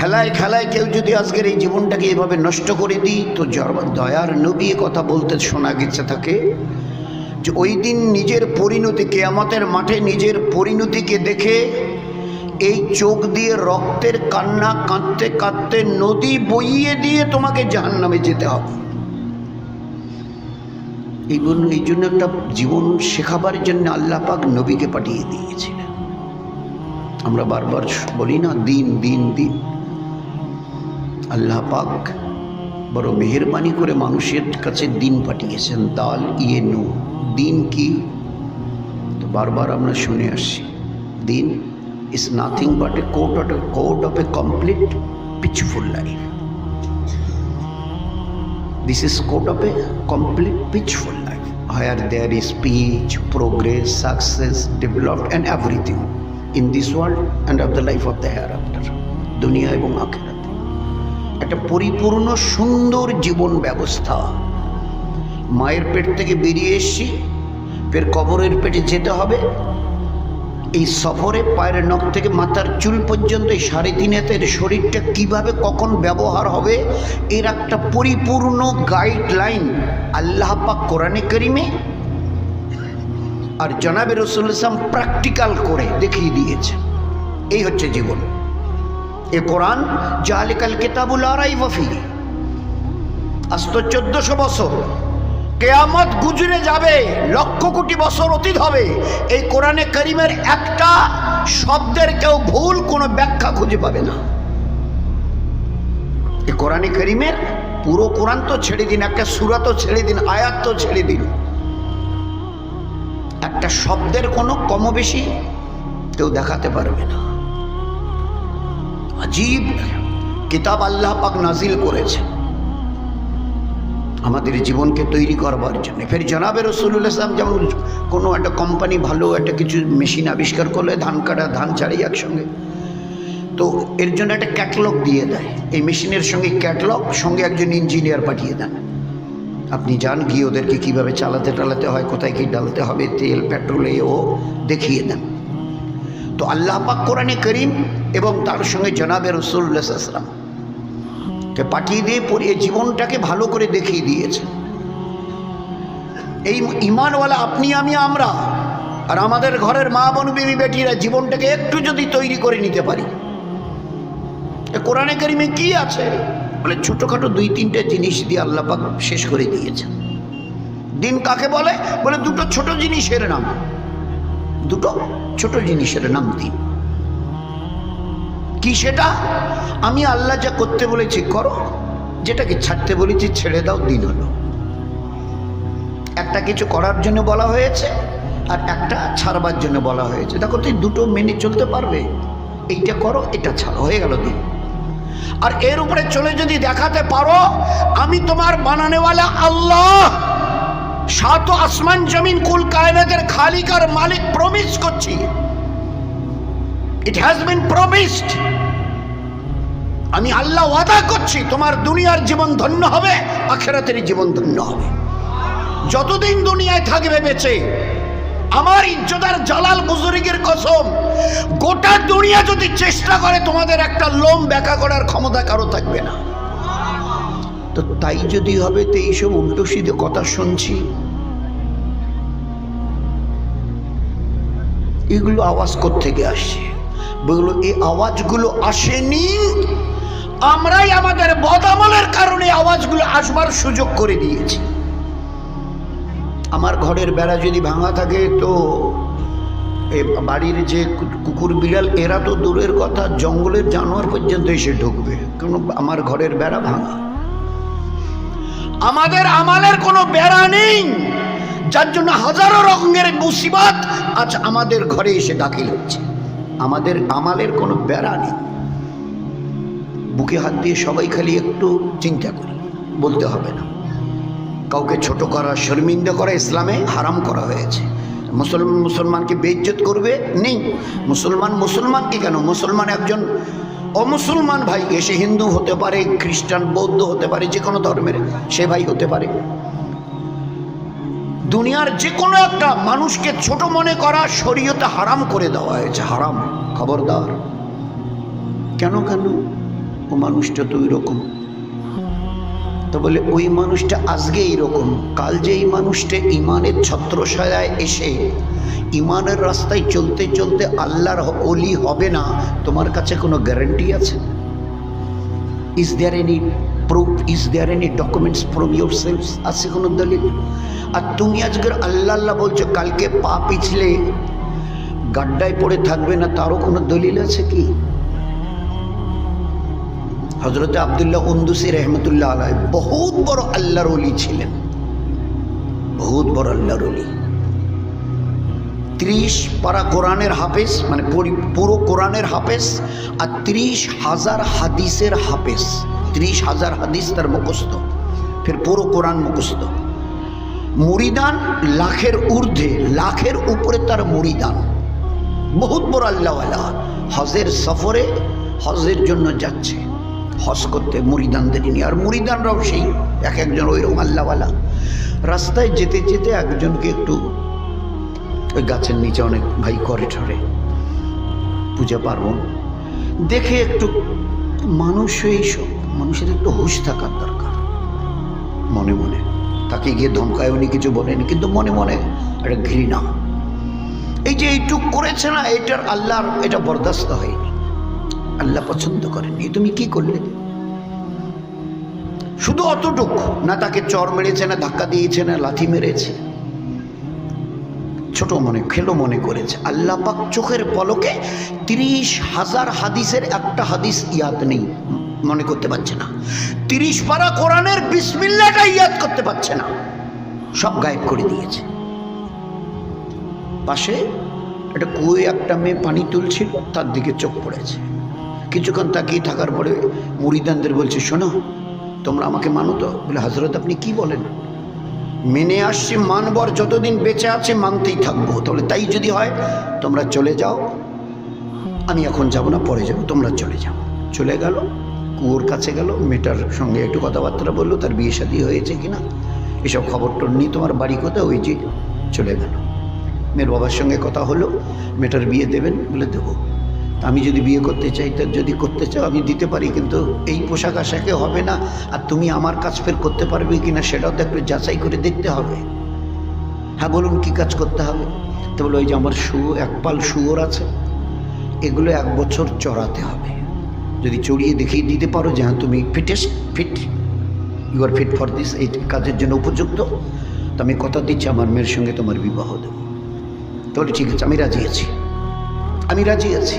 হেলায় খেলায় কেউ যদি আজকের এই জীবনটাকে এভাবে নষ্ট করে দিই, তো দয়ার নবী কথা বলতে শোনা গেছে থাকে যে ওই দিন নিজের পরিণতি, কেয়ামতের মাঠে নিজের পরিণতিকে দেখে এই চোখ দিয়ে রক্তের কান্না কাঁদতে কাঁদতে নদী বইয়ে দিয়ে তোমাকে জাহান্নামে যেতে হবে। এই জন্য এই জন্য একটা জীবন শেখাবার জন্য আল্লাহ পাক নবীকে পাঠিয়ে দিয়েছিলেন। আমরা বারবার বলি না দিন দিন দিন। আল্লাহ পাক বড় মেহরবানি করে মানুষের কাছে দিন পাঠিয়েছেন দাল ইয়ে নু দিন কি? তো বারবার আমরা শুনে আসছি দিন is nothing but a code of a code of a complete peaceful life This is code of a complete peaceful life, where there is peace, progress, success, developed, and everything. In this world and of the life of the after দুনিয়া এবং আখেরাতে। একটা পরিপূর্ণ সুন্দর জীবন ব্যবস্থা। মায়ের পেট থেকে বেরিয়ে এসছি, ফের কবরের পেটে যেতে হবে। এই সফরে পায়ের নখ থেকে মাথার চুল পর্যন্ত এই সাড়ে তিন হাতের শরীরটা কীভাবে কখন ব্যবহার হবে, এর একটা পরিপূর্ণ গাইডলাইন আল্লাহ পাক কোরআনে করিমে আর জনাবে রসুল ইসলাম প্র্যাকটিক্যাল করে দেখিয়ে দিয়েছে এই হচ্ছে জীবন। এ কোরআন, জালিকাল কিতাবুল আরাই বফি আজ তো চোদ্দশো বছর। কেয়ামত গুজরে যাবে, লক্ষ কোটি বছর অতীত হবে। এই কোরআনে করিমের একটা শব্দের কেউ ভুল কোনো ব্যাখ্যা খুঁজে পাবে না। এই কোরআনে করিমের পুরো কোরআন তো ছেড়ে দিন, একটা সুরা তো ছেড়ে দিন, আয়াত তো ছেড়ে দিন। একটা শব্দের কোনো কম বেশি কেউ দেখাতে পারবে না। আজীব কিতাব আল্লাহ পাক নাজিল করেছে। আমাদের জীবনকে তৈরি করবার জন্য। ফের জনাবে রসুল্লাহ ইসলাম যেমন কোনো একটা কোম্পানি ভালো একটা কিছু মেশিন আবিষ্কার করলে ধান কাটা, ধান ছাড়ি একসঙ্গে। তো এর জন্য একটা ক্যাটলগ দিয়ে দেয়। এই মেশিনের সঙ্গে ক্যাটলগ সঙ্গে একজন ইঞ্জিনিয়ার পাঠিয়ে দেন। আপনি যান, গিয়ে ওদেরকে কীভাবে চালাতে টালাতে হয়, কোথায় কী ডালতে হবে, তেল, পেট্রোল ও দেখিয়ে দেন। তো আল্লাহ পাক কোরআনে করিম এবং তার সঙ্গে জনাবে রসুল্লাহ আসলাম কে পাঠিয়ে দিয়ে পড়িয়ে জীবনটাকে ভালো করে দেখিয়ে দিয়েছে। এই ইমানওয়ালা আপনি, আমি, আমরা আর আমাদের ঘরের মা বোন, বিবি, বেটিরা জীবনটাকে একটু যদি তৈরি করে নিতে পারি। কোরআনে করিমে কি আছে? বলে ছোটোখাটো দুই তিনটে জিনিস দিয়ে আল্লাহ পাক শেষ করে দিয়েছেন। দিন কাকে বলে? বলে দুটো ছোট জিনিসের নাম। দুটো ছোট জিনিসের নাম দিন। কি সেটা? আমি আল্লাহ যা করতে বলেছি করো, যেটাকে ছাড়তে বলেছি ছেড়ে দাও, দিন হলো। একটা কিছু করার জন্য বলা হয়েছে আর একটা ছাড়বার জন্য বলা হয়েছে। দেখো, তুই দুটো মেনে চলতে পারবে। এইটা করো, এটা ছাড়ো। হয়ে গেল দিন। আর এর উপরে চলে যদি দেখাতে পারো, আমি তোমার বানানেওয়ালা আল্লাহ। সাত আসমান জমিন কুল কায়নাতের খালিক আর মালিক প্রমিস করছি। ইট হ্যাজ বিন প্রমিসড আমি আল্লাহ ওয়াদা করছি, তোমার দুনিয়ার জীবন ধন্য হবে, আখেরাতের জীবন ধন্য হবে। যতদিন দুনিয়ায় থাকবে বেঁচে, আমার ইজ্জতার জালাল বুজুর্গের কসম গোটা দুনিয়া যদি চেষ্টা করে, তোমাদের একটা লোম ব্যাকা করার ক্ষমতা কারও থাকবে না। তো তাই যদি হবে, তো এইসব উল্টো সিধে কথা শুনছি। এগুলো আওয়াজ থেকে আসছে? বলল এই আওয়াজগুলো আসেনি। আমরাই আমাদের বদামলের কারণে আওয়াজগুলো আসবার সুযোগ করে দিয়েছি। আমার ঘরের বেড়া যদি ভাঙা থাকে, তো বাড়ির যে কুকুর বিড়াল, এরা তো দূরের কথা, জঙ্গলের জানোয়ার পর্যন্ত এসে ঢুকবে। কেন আমার ঘরের বেড়া ভাঙা? আমাদের আমালের কোনো বেড়া নেই। যার জন্য হাজারো রকমের মুসিবত আজ আমাদের ঘরে এসে দাখিল হচ্ছে। আমাদের আমালের কোনো বেড়া নেই। বুকে হাত দিয়ে সবাই খালি একটু চিন্তা করি, বলতে হবে না। কাউকে ছোট করা, শর্মিন্দা করা, ইসলামে হারাম করা হয়েছে। মুসলমান মুসলমানকে বেইজ্জত করবে? নেই। মুসলমান মুসলমানকে কেন? মুসলমান একজন অমুসলমান ভাই এসে হিন্দু হতে পারে, খ্রিস্টান, বৌদ্ধ হতে পারে, যে কোনো ধর্মের সে ভাই হতে পারে। দুনিয়ার যে কোনো একটা মানুষকে ছোট মনে করা শরীয়তে হারাম করে দেওয়া হয়েছে, হারাম। খবরদার। কেন কেন? ও মানুষটা তো ওই রকম। তো বলে, ওই মানুষটা আজকে এইরকম। কাল যে এই মানুষটা ইমানের ছত্রছায়ায় এসে ইমানের রাস্তায় চলতে চলতে আল্লাহর অলি হবে না, তোমার কাছে কোনো গ্যারেন্টি আছে? Is there any proof is there any documents from your sales আছে কোনো দলিল? আর তুমি আজকের আল্লাহ আল্লাহ বলছো, কালকে পা পিছলে গাড্ডায় পড়ে থাকবে না, তারও কোনো দলিল আছে কি? হজরত আবদুল্লাহ উন্দুসি রহমতুল্লাহ আলাই বহুত বড় আল্লাহর অলি ছিলেন। বহুত বড় আল্লাহর অলি ত্রিশ পারা কোরআনের হাফেজ মানে পুরো কোরআনের হাফেজ আর ত্রিশ হাজার হাদিসের হাফেজ। ত্রিশ হাজার হাদিস তার মুখস্থ। ফের পুরো কোরআন মুখস্থ। মুরিদান লাখের ঊর্ধ্বে, লাখের উপরে তার মুরিদান। বহুত বড় আল্লাহওয়ালা। হজের সফরে হজের জন্য যাচ্ছে। হজ করতে মুরিদানদের নিয়ে। আর মুরিদানরাও সেই, এক একজন ওইরকম আল্লাহওয়ালা। রাস্তায় যেতে যেতে একজনকে একটু ওই গাছের নিচে অনেক ভাই করে ঠরে। পূজা পার্বণ। দেখে একটু মানুষ এইসব মানুষের একটু হুশ থাকার দরকার। মনে মনে। তাকে গিয়ে ধমকায় উনি কিছু বলেনি, কিন্তু মনে মনে একটা ঘৃণা। এই যে এইটুক করেছে না এটার আল্লাহর এটা বরদাস্ত হয়নি। আল্লাহ পছন্দ করেননি তুমি কি করলে? শুধু অতটুকু। না তাকে চর মেরেছে, না ধাক্কা দিয়েছে, না লাথি মেরেছে। ছোট মনে, খেলো মনে করেছে। আল্লাহ পাক চোখের পলকে তিরিশ হাজার হাদিসের একটা হাদিস ইয়াদ নেই, মনে করতে পারছে না। তিরিশ পারা কোরআনের বিসমিল্লাটা ইয়াদ করতে পারছে না। সব গায়েব করে দিয়েছে। পাশে একটা কুয়ে একটা মেয়ে পানি তুলছিল, তার দিকে চোখ পড়েছে। কিছুক্ষণ তাকিয়ে থাকার পরে মুরিদানদের বলছে, শোনো, তোমরা আমাকে মানো তো? বলে হজরত আপনি কি বলেন? মেনে আসছি, মানবর যতদিন বেঁচে আছে, মানতেই থাকব। তাহলে তাই যদি হয়, তোমরা চলে যাও। আমি এখন যাব না, পরে যাব, তোমরা চলে যাও। চলে গেল, কুয়োর কাছে গেল, মেয়েটার সঙ্গে একটু কথাবার্তা বলল, তার বিয়ে শাদী হয়েছে কিনা এসব খবর টর নিয়ে তোমার বাড়ি কোথায়? ওই যে চলে গেল। মেয়ের বাবার সঙ্গে কথা হলো, মেয়েটার বিয়ে দেবেন বলে দেবো। আমি যদি বিয়ে করতে চাই, তা যদি করতে চাও, আমি দিতে পারি, কিন্তু এই পোশাক আশাকে হবে না। আর তুমি আমার কাজ ফের করতে পারবে কি না সেটাও তো একটু যাচাই করে দেখতে হবে। হ্যাঁ বলুন, কি কাজ করতে হবে? তো বলো ওই যে আমার শু, এক পাল শুয়োর আছে, এগুলো এক বছর চড়াতে হবে। যদি চড়িয়ে দেখিয়ে দিতে পারো যে হ্যাঁ তুমি fittest fit you are fit for this এই কাজের জন্য উপযুক্ত, তো আমি কথা দিচ্ছি, আমার মেয়ের সঙ্গে তোমার বিবাহ দেবো। তাহলে ঠিক আছে, আমি রাজি আছি। আমি রাজি আছি।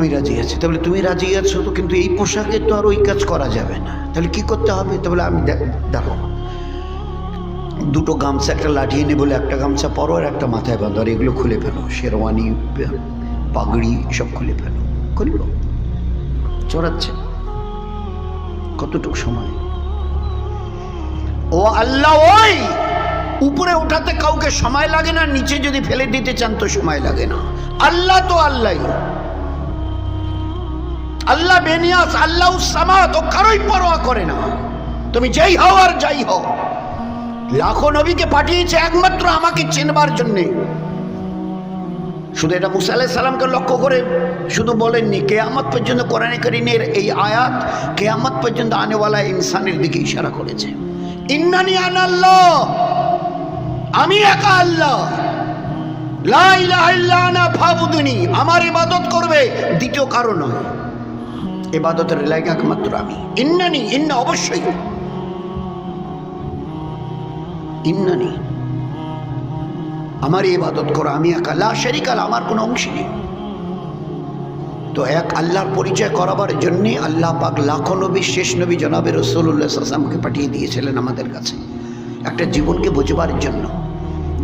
আমি রাজি আছি। তাহলে তুমি রাজি আছো তো কিন্তু এই পোশাকে তো আর ওই কাজ করা যাবে না। তাহলে কি করতে হবে? তাহলে আমি দেখো। দুটো গামছা একটা লাঠি এনে বলে একটা গামছা পরো আর একটা মাথায় বাঁধো আর এগুলো খুলে ফেলো। শেরওয়ানি, পাগড়ি সব খুলে ফেলো। খুলল চড়াচ্ছে। কতটুকু সময়? ও আল্লাহ, ওই! উপরে ওঠাতে কাউকে সময় লাগে না, নিচে যদি ফেলে দিতে চান তো সময় লাগে না। আল্লাহ তো আল্লাহ আল্লাহ বেনিয়াস আল্লাহ সামাত ও কারোই পরোয়া করে না। তুমি যেই হও আর যাই হও। লাখো নবীকে পাঠিয়েছে একমাত্র আমাকে চেনবার জন্যে। শুধু এটা মুসা আলাহ সালামকে লক্ষ্য করে শুধু বলেননি, কেয়ামত পর্যন্ত কোরআনে করিনের এই আয়াত কেয়ামত পর্যন্ত আনেওয়ালা ইনসানের দিকে ইশারা করেছে। ইন্নানি আনাল্লাহ আমি একা আল্লাহ। লা ইলাহা ইল্লা আনা ফাবুদুনি, আমার ইবাদত করবে দ্বিতীয় কারণ নয়। ইবাদতের লায়ক একমাত্র আমি। ইন্নানি, ইন্না অবশ্যই। ইন্নানি। আমার ইবাদত করো, আমি একা। লা শরিকাল আমার কোনো অংশ নেই। তো এক আল্লাহর পরিচয় করাবার জন্যে আল্লাহ পাক লাখো নবী, শেষ নবী জনাবের রসুল্লাহ সাসামকে পাঠিয়ে দিয়েছিলেন আমাদের কাছে। একটা জীবনকে বোঝবার জন্য।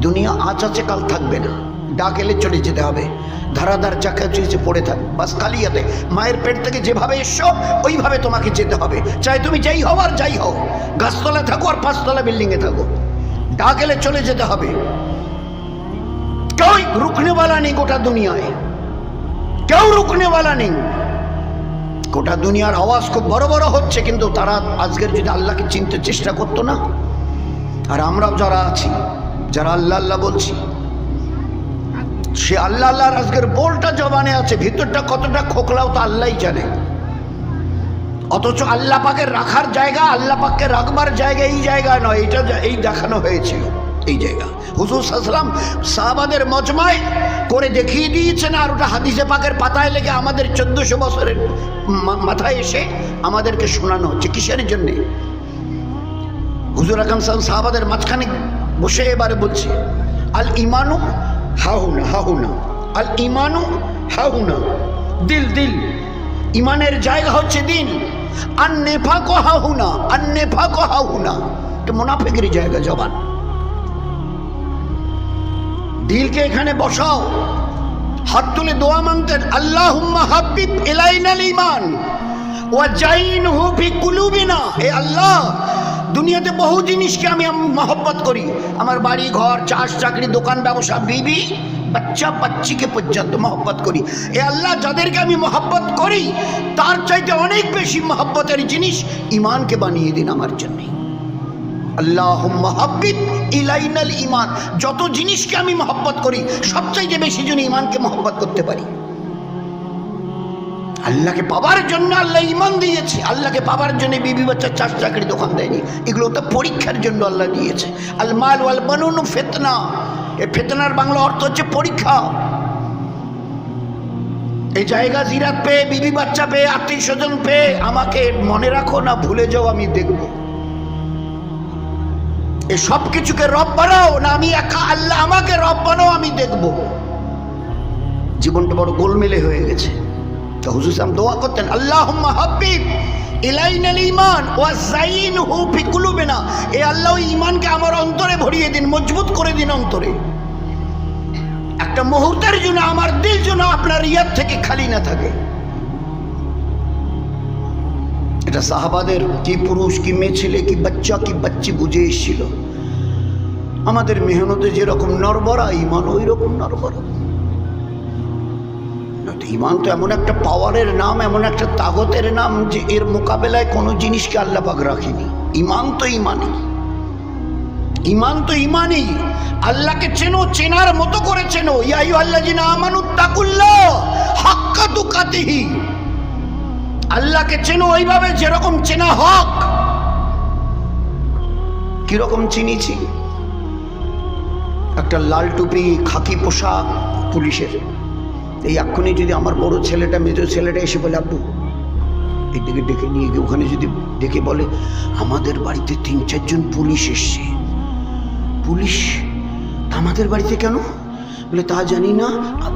দুনিয়া আজ আছে, কাল থাকবে না। ডাক এলে চলে যেতে হবে। ধারাধার চাকা চুইছে পড়ে থাক। বাস কালিয়াতে, মায়ের পেট থেকে যেভাবে এসো, ওইভাবে তোমাকে যেতে হবে। চাই তুমি যাই হও আর যাই হও। গাছতলায় থাকো আর পাঁচতলা বিল্ডিংয়ে থাকো। ডাক এলে চলে যেতে হবে। কেউ রুখনেওয়ালা নেই গোটা দুনিয়ায়। কেউ রুকনেওয়ালা নেই। গোটা দুনিয়ার আওয়াজ খুব বড় বড় হচ্ছে, কিন্তু তারা আজকের যদি আল্লাহকে চিনতে চেষ্টা করতো না। আর আমরাও যারা আছি, যারা আল্লাহ আল্লাহ বলছি সে আল্লাহ আল্লাহর আজকের বোলটা জবানে আছে, ভিতরটা কতটা খোকলাও তো আল্লাহই জানে। অথচ আল্লাহ পাকে রাখার জায়গা, আল্লাহ পাককে রাখবার জায়গা এই জায়গা নয় এটা এই দেখানো হয়েছিল, এই জায়গা। হুজুর সাসলাম সাহাবাদের মজমায় করে দেখিয়ে দিয়েছেন, আর ওটা হাদিসে পাকের পাতায় লেগে আমাদের চোদ্দশো বছরের মাথায় এসে আমাদেরকে শোনানো হচ্ছে। কিসের জন্যে? হুজুর আকাম সাহেব সাহাবাদের মাঝখানে বসে এবারে বলছে আল ইমানু হাহুনা হাহুনা। আল ইমানু হাহুনা। দিল দিল। ইমানের জায়গা হচ্ছে দিন। আর নেফাক হাহুনা আর নেফাক হাহুনা। এটা মোনাফেকের জায়গা, জবান। দিলকে এখানে বসাও। হাত তুলে দোয়া মানতেন আল্লাহ হাবিব এলাইনাল ইমান ওয়া জাইন হু ফি কুলুবিনা। হে আল্লাহ দুনিয়াতে বহু জিনিসকে আমি মহব্বত করি। আমার বাড়ি, ঘর, চাষ, চাকরি, দোকান, ব্যবসা, বিবি, বাচ্চা, বাচ্চিকে পর্যন্ত মহব্বত করি। এ আল্লাহ যাদেরকে আমি মহব্বত করি, তার চাইতে অনেক বেশি মহব্বতের জিনিস ইমানকে বানিয়ে দিন আমার জন্যে। আল্লাহ হাবিব ইলাইনাল ইমান যত জিনিসকে আমি মহব্বত করি, সবচাইতে বেশি জন ইমানকে মহব্বত করতে পারি। আল্লাহকে পাবার জন্য আল্লাহ ইমান দিয়েছে। আল্লাহকে পাবার জন্য বিবি বাচ্চা চাষ চাকরি দোকান দেয়নি। এগুলো তো পরীক্ষার জন্য আল্লাহ দিয়েছে। আল মাল ওয়াল বানুন ফেতনা। এ ফেতনার বাংলা অর্থ হচ্ছে পরীক্ষা। এই জায়গা জিরাত পেয়ে, বিবি বাচ্চা পেয়ে, আত্মীয় স্বজন পেয়ে, আমাকে মনে রাখো না, ভুলে যাও, আমি দেখব। এ সব কিছুকে রব বানাও না আমি একা, আল্লাহ আমাকে রব বানাও, আমি দেখব। জীবনটা বড় গোলমেলে হয়ে গেছে। তো দোয়া করতেন আল্লাহ হাবিব ইমান কুলুবিনা। এ আল্লাহ ইমানকে আমার অন্তরে ভরিয়ে দিন, মজবুত করে দিন অন্তরে। একটা জন্য, আমার যেন আপনার ইয়াদ থেকে খালি না থাকে। এটা সাহাবাদের কি পুরুষ, কি মেয়ে ছেলে, কি বাচ্চা, কি বাচ্চি বুঝে এসেছিল। আমাদের মেহনতে যেরকম নরবরা ইমান ওই রকম নরবরা ইমান তো এমন একটা পাওয়ারের নাম, এমন একটা তাগতের নাম যে এর মোকাবেলায় কোনো জিনিসকে আল্লাপাক রাখেনি। ইমান তো ইমানই। ইমান তো ইমানই। আল্লাহকে চেনো, চেনার মতো করে চেনো। ইয়াই আল্লাহ জিনা আমানুত্তাকুল্লাহ হাক্কা তুকাতিহি। আল্লাহকে চেনো ওইভাবে যেরকম চেনা হক। কীরকম চিনিছি? একটা লাল টুপি, খাকি পোশাক, পুলিশের। এই এক্ষুনি যদি আমার বড় ছেলেটা মেজো ছেলেটা এসে বলে, আব্বু, এদিকে ডেকে নিয়ে গিয়ে ওখানে যদি ডেকে বলে, আমাদের বাড়িতে তিন চারজন পুলিশ এসছে। পুলিশ? আমাদের বাড়িতে কেন? বলে, তা জানি না।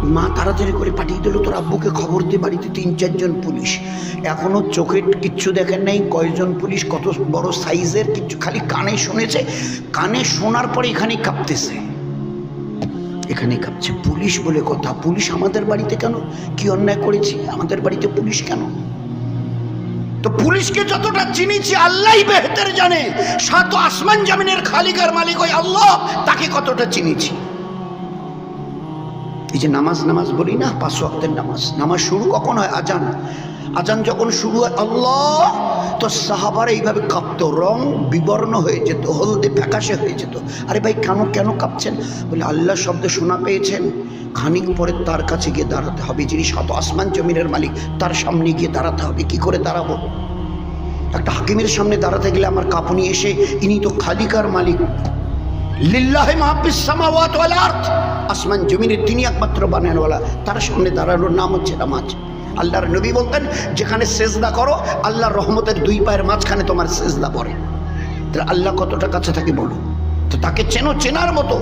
মা তাড়াতাড়ি করে পাঠিয়ে দিল। তোর আব্বুকে খবর দিয়ে বাড়িতে তিন চারজন পুলিশ। এখনও চোখে কিচ্ছু দেখেন নাই। কয়জন পুলিশ, কত বড় সাইজের, কিচ্ছু খালি কানে শুনেছে। কানে শোনার পরে এখানেই কাঁপতেছে। এখানে কাঁপছে। পুলিশ বলে কথা। পুলিশ আমাদের বাড়িতে কেন? কি অন্যায় করেছি? আমাদের বাড়িতে পুলিশ কেন? তো পুলিশকে যতটা চিনিছি, আল্লাহই বেহতের জানে। সাত আসমান জামিনের খালিকার মালিক ওই আল্লাহ, তাকে কতটা চিনিছি। এই যে নামাজ নামাজ বলি না, পাঁচ ওয়াক্তের নামাজ। নামাজ শুরু কখন হয়? আজান। আজান যখন শুরু হয়, আল্লাহ, তো সাহাবার এইভাবে কাঁপতো। রং বিবর্ণ হয়ে যেত, হলদে ফ্যাকাশে হয়ে যেত। আরে ভাই, কেন কেন কাঁপছেন? বলে, আল্লাহ শব্দ শোনা পেয়েছেন। খানিক পরে তার কাছে গিয়ে দাঁড়াতে হবে। যিনি শত আসমান জমিনের মালিক, তার সামনে গিয়ে দাঁড়াতে হবে। কি করে দাঁড়াবো? একটা হাকিমের সামনে দাঁড়াতে গেলে আমার কাঁপুনি এসে, ইনি তো খালিকার মালিক। লিল্লাহে আরদ। আসমান জমিনের তিনি একমাত্র বানানওয়ালা। তার সামনে দাঁড়ানোর নাম হচ্ছে নামাজ। আল্লাহর নবী বলতেন, যেখানে সেজদা করো, আল্লাহর রহমতের দুই পায়ের মাঝখানে তোমার সেজদা পড়ে। তাহলে আল্লাহ কতটা কাছে থাকে বলো তো তাকে চেনো, চেনার মতো।